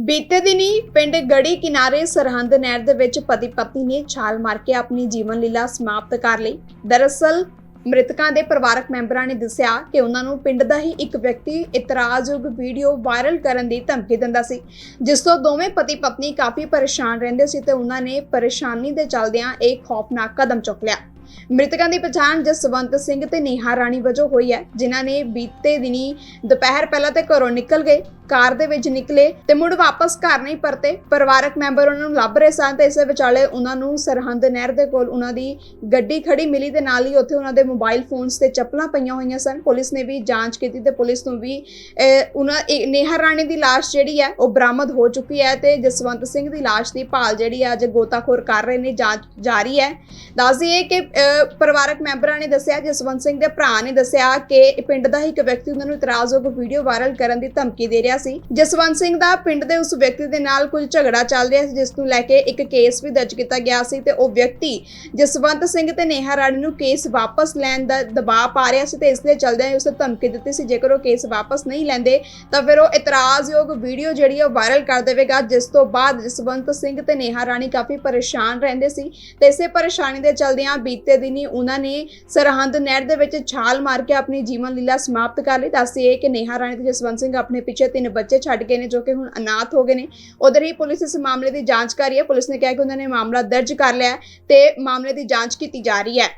ਬੀਤੇ ਦਿਨੀ ਪਿੰਡ ਗੜੀ ਕਿਨਾਰੇ ਸਰਹੰਦ ਨਹਿਰ ਦੇ ਵਿੱਚ ਪਤੀ ਪਤਨੀ ਨੇ ਛਾਲ ਮਾਰ ਕੇ ਆਪਣੀ ਜੀਵਨ ਲੀਲਾ ਸਮਾਪਤ ਕਰ ਲਈ। ਦਰਅਸਲ, ਮ੍ਰਿਤਕਾਂ ਦੇ ਪਰਿਵਾਰਕ ਮੈਂਬਰਾਂ ਨੇ ਦੱਸਿਆ ਕਿ ਉਹਨਾਂ ਨੂੰ ਪਿੰਡ ਦਾ ਹੀ ਇੱਕ ਵਿਅਕਤੀ ਇਤਰਾਜ਼ਯੋਗ ਵੀਡੀਓ ਵਾਇਰਲ ਕਰਨ ਦੀ ਧਮਕੀ ਦਿੰਦਾ ਸੀ, ਜਿਸ ਤੋਂ ਦੋਵੇਂ ਪਤੀ ਪਤਨੀ ਕਾਫੀ ਪਰੇਸ਼ਾਨ ਰਹਿੰਦੇ ਸੀ ਤੇ ਉਹਨਾਂ ਨੇ ਪਰੇਸ਼ਾਨੀ ਦੇ ਚੱਲਦਿਆਂ ਇਹ ਖੌਫਨਾਕ ਕਦਮ ਚੁੱਕ ਲਿਆ। ਮ੍ਰਿਤਕਾਂ ਦੀ ਪਛਾਣ ਜਸਵੰਤ ਸਿੰਘ ਤੇ ਨੇਹਾ ਰਾਣੀ ਵਜੋਂ ਹੋਈ ਹੈ, ਜਿਨ੍ਹਾਂ ਨੇ ਬੀਤੇ ਦਿਨੀ ਦੁਪਹਿਰ ਪਹਿਲਾਂ ਤੇ ਘਰੋਂ ਨਿਕਲ ਗਏ। ਕਾਰ ਦੇ ਵਿੱਚ ਨਿਕਲੇ ਤੇ ਮੁੜ ਵਾਪਸ ਘਰ ਨਹੀਂ ਪਰਤੇ। ਪਰਿਵਾਰਕ ਮੈਂਬਰ ਉਹਨਾਂ ਨੂੰ ਲੱਭ ਰਹੇ ਸਨ ਤੇ ਇਸੇ ਵਿਚਾਲੇ ਉਹਨਾਂ ਨੂੰ ਸਰਹੰਦ ਨਹਿਰ ਦੇ ਕੋਲ ਉਹਨਾਂ ਦੀ ਗੱਡੀ ਖੜੀ ਮਿਲੀ ਤੇ ਨਾਲ ਹੀ ਉੱਥੇ ਉਹਨਾਂ ਦੇ ਮੋਬਾਈਲ ਫੋਨਸ ਤੇ ਚੱਪਲਾਂ ਪਈਆਂ ਹੋਈਆਂ ਸਨ। ਪੁਲਿਸ ਨੇ ਵੀ ਜਾਂਚ ਕੀਤੀ ਤੇ ਪੁਲਿਸ ਨੂੰ ਵੀ ਉਹਨਾਂ ਨੇਹਰ ਰਾਣੀ ਦੀ ਲਾਸ਼ ਜਿਹੜੀ ਹੈ ਉਹ ਬਰਾਮਦ ਹੋ ਚੁੱਕੀ ਹੈ ਤੇ ਜਸਵੰਤ ਸਿੰਘ ਦੀ ਲਾਸ਼ ਦੀ ਭਾਲ ਜਿਹੜੀ ਹੈ ਅੱਜ ਗੋਤਾਖੋਰ ਕਰ ਰਹੇ ਨੇ, ਜਾਂਚ ਜਾਰੀ ਹੈ। ਦੱਸ ਦਈਏ ਕਿ ਪਰਿਵਾਰਕ ਮੈਂਬਰਾਂ ਨੇ ਦੱਸਿਆ, ਜਸਵੰਤ ਸਿੰਘ ਦੇ ਭਰਾ ਨੇ ਦੱਸਿਆ ਕਿ ਪਿੰਡ ਦਾ ਹੀ ਇੱਕ ਵਿਅਕਤੀ ਉਹਨਾਂ ਨੂੰ ਇਤਰਾਜ਼ਯੋਗ ਵੀਡੀਓ ਵਾਇਰਲ ਕਰਨ ਦੀ ਧਮਕੀ ਦੇ ਰਿਹਾ ਸੀ। ਜਸਵੰਤ ਸਿੰਘ ਦਾ ਪਿੰਡ ਦੇ ਉਸ ਵਿਅਕਤੀ ਦੇ ਨਾਲ ਕੁਝ ਝਗੜਾ ਚੱਲ ਰਿਹਾ ਸੀ, ਜਿਸ ਨੂੰ ਲੈ ਕੇ ਇੱਕ ਕੇਸ ਵੀ ਦਰਜ ਕੀਤਾ ਗਿਆ ਸੀ ਤੇ ਉਹ ਵਿਅਕਤੀ ਜਸਵੰਤ ਸਿੰਘ ਤੇ ਨੇਹਾ ਰਾਣੀ ਨੂੰ ਕੇਸ ਵਾਪਸ ਲੈਣ ਦਾ ਦਬਾਅ ਪਾ ਰਿਹਾ ਸੀ ਤੇ ਇਸ ਦੇ ਚਲਦਿਆਂ ਉਸ ਧਮਕੀ ਦਿੱਤੀ ਸੀ। ਜੇਕਰ ਉਹ ਕੇਸ ਵਾਪਸ ਨਹੀਂ ਲੈਂਦੇ, ਤਾਂ ਫਿਰ ਉਹ ਇਤਰਾਜ਼ਯੋਗ ਵੀਡੀਓ ਜਿਹੜੀ ਉਹ ਵਾਇਰਲ ਕਰ ਦੇਵੇਗਾ, ਜਿਸ ਤੋਂ ਬਾਅਦ ਜਸਵੰਤ ਸਿੰਘ ਤੇ ਨੇਹਾ ਰਾਣੀ ਕਾਫੀ ਪਰੇਸ਼ਾਨ ਰਹਿੰਦੇ ਸੀ ਤੇ ਇਸੇ ਪਰੇਸ਼ਾਨੀ ਦੇ ਚਲਦਿਆਂ ਬੀਤੇ ਦਿਨੀ ਉਹਨਾਂ ਨੇ ਸਰਹੰਦ ਨਹਿਰ ਦੇ ਵਿੱਚ ਛਾਲ ਮਾਰ ਕੇ ਆਪਣੀ ਜੀਵਨ ਲੀਲਾ ਸਮਾਪਤ ਕਰ ਲਈ। ਦੱਸਦੀ ਹੈ ਕਿ ਨੇਹਾ ਰਾਣੀ ਤੇ ਜਸਵੰਤ ਸਿੰਘ ਆਪਣੇ ਪਿੱਛੇ ਤਿੰਨ ਬੱਚੇ ਛੱਡ ਗਏ ਨੇ ਜੋ ਕਿ ਹੁਣ ਅਨਾਥ ਹੋ ਗਏ ਨੇ। ਉਧਰ ਹੀ ਪੁਲਿਸ ਇਸ ਮਾਮਲੇ ਦੀ ਜਾਂਚ ਕਰ ਰਹੀ ਹੈ। ਪੁਲਿਸ ਨੇ ਕਿਹਾ ਕਿ ਉਹਨਾਂ ਨੇ ਮਾਮਲਾ ਦਰਜ ਕਰ ਲਿਆ ਹੈ ਤੇ ਮਾਮਲੇ ਦੀ ਜਾਂਚ ਕੀਤੀ ਜਾ ਰਹੀ ਹੈ।